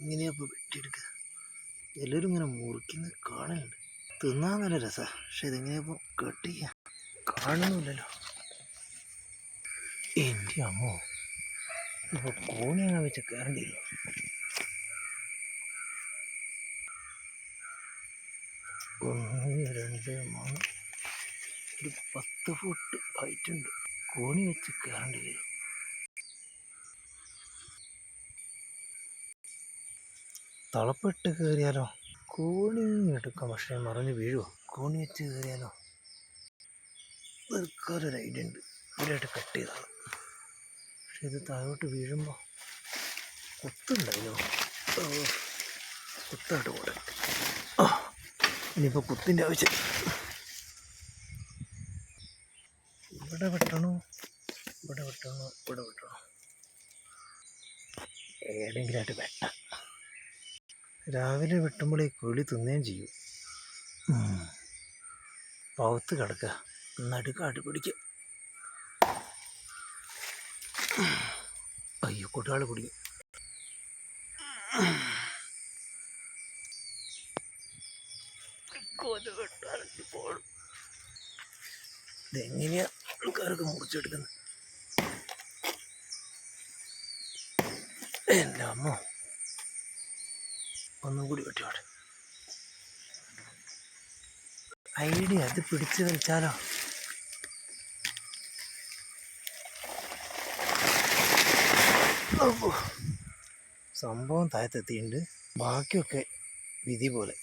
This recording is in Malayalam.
ഇങ്ങനെയാ ഇപ്പോൾ വെട്ടിയെടുക്കുക എല്ലാവരും ഇങ്ങനെ മുറിക്കുന്നത് കാണലുണ്ട്. തിന്നാൻ നല്ല രസമാണ് പക്ഷെ ഇതെങ്ങനെയപ്പോൾ കട്ട് ചെയ്യാം. കാണുന്നില്ലല്ലോ എന്റെ അമ്മോ. ഇപ്പോൾ കോണിയാണ് വെച്ച് കയറേണ്ടി വരും ഒന്ന് രണ്ട് മൂന്ന് ഒരു പത്ത് ഫുട്ട് ഹൈറ്റ് ഉണ്ട്. കോണി വെച്ച് കയറേണ്ടി വരും. തളപ്പിട്ട് കയറിയാലോ? കോണി എടുക്കാം പക്ഷേ മറിഞ്ഞ് വീഴുമോ കോണി വെച്ച് കയറിയാലോ ഒരു ഐഡിയ ഉണ്ട്. ഇവരായിട്ട് കട്ട് ചെയ്താണ് പക്ഷെ ഇത് താഴോട്ട് വീഴുമ്പോൾ കുത്തുണ്ടായില്ലോ കുത്തായിട്ട് ആ ഇനിയിപ്പോൾ കുത്തിന്റെ ആവശ്യം. ഇവിടെ വെട്ടണോ? ഇവിടെ വെട്ടണോ? ഇവിടെ വെട്ടണോ? ഏതെങ്കിലുമായിട്ട് വെട്ടാം. രാവിലെ വെട്ടുമ്പോഴേ കുഴി തിന്നുകയും ചെയ്യും. പൗത്ത് കിടക്കുക. നടുക്കാട്ട് പിടിക്കുക. അയ്യോ വെട്ടാറുണ്ട് പോളും ഇതെങ്ങനെയാ ആൾക്കാരൊക്കെ മുറിച്ചെടുക്കുന്നത്? എന്റെ ഒന്നും കൂടി വെട്ടിയോട്ടെ ഐഡിയ അത് പിടിച്ച് വലിച്ചാലോ സംഭവം താഴത്തെത്തിയിട്ടുണ്ട്. ബാക്കിയൊക്കെ വിധി പോലെ.